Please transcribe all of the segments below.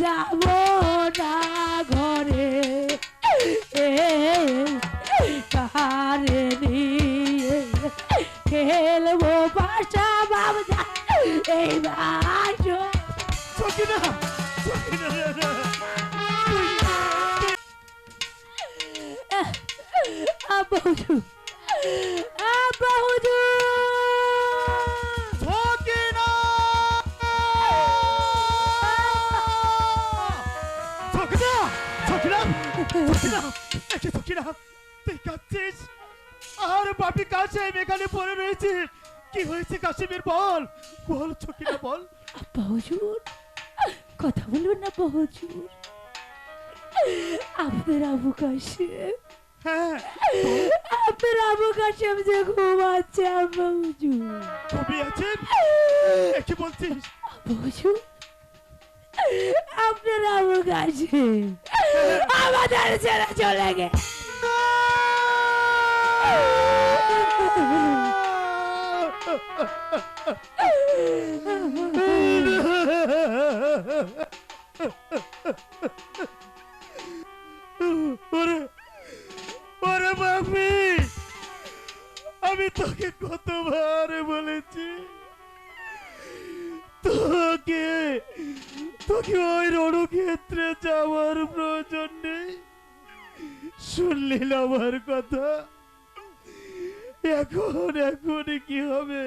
যাব না ঘরে কারে নিয়ে খেলব পাশা বাবদা এই বাসো সকিনা সকিনা তুই কাঁদছিস? আর বাপি কাছে এখানে পড়ে রয়েছে। কি হয়েছে কাশিমের বল? বল সকিনা বল। আব্বা হুজুর কথা বলবেন না আব্বা হুজুর আপনার আবু কাশেম। হ্যাঁ। আপনার আবু কাশেম যে ঘুমাচ্ছে আব্বা হুজুর কবি আছেন একে বলছিস? আব্বা হুজুর আপনার আবু কাশেম। আমাদের ছেড়ে চলে গেছে ওরে ওরে বাপি আমি তোকে কতবার বলেছি তোকে তোকে ওই রণক্ষেত্রে যাওয়ার প্রয়োজন নেই শুনলি আমার কথা। এখন এখনই কি হবে?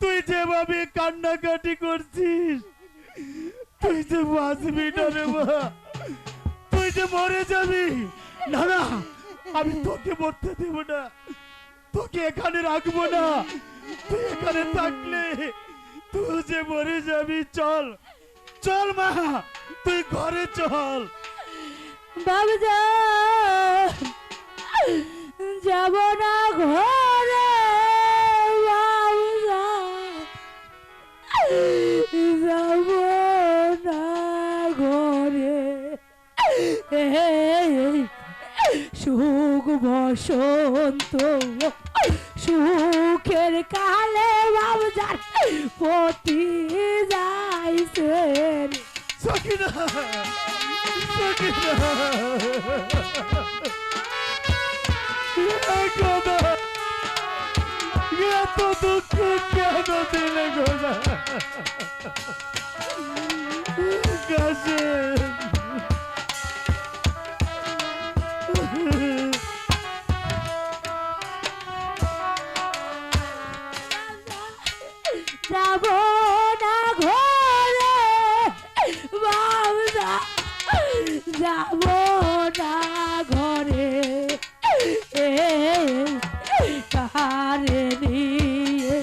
তুই যেভাবে কান্নাকাটি করছিস, তুই যে বাঁচবি না রে মা, তুই যে মরে যাবি। না না, আমি তোকে মরতে দেব না, তোকে এখানে রাখব না। তুই এখানে থাকলে তুই যে মরে যাবি, চল চল মা, তুই ঘরে চল। যাব না ঘরে যাব না ঘরে। সুখ বসন্ত সুখের কালে বাবুজার পতি যাইছে সকিনা এত দুঃখ কেন দিলে যাব না ঘরে, বাবুদা যাব না ঘরে কারে নিয়ে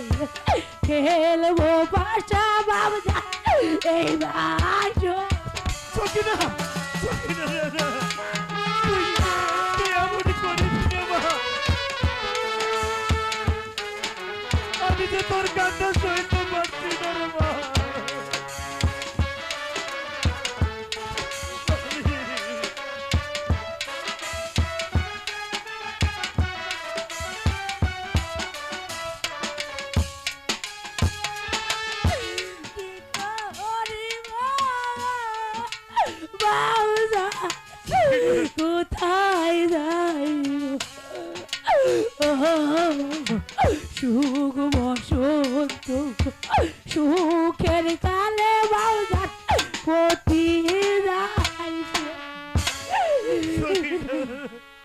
খেলব পাশা, বাবুদা, এই বাসো সকিনা তোর কান্না সইতে পারছি না সুখের কালে বাবুদা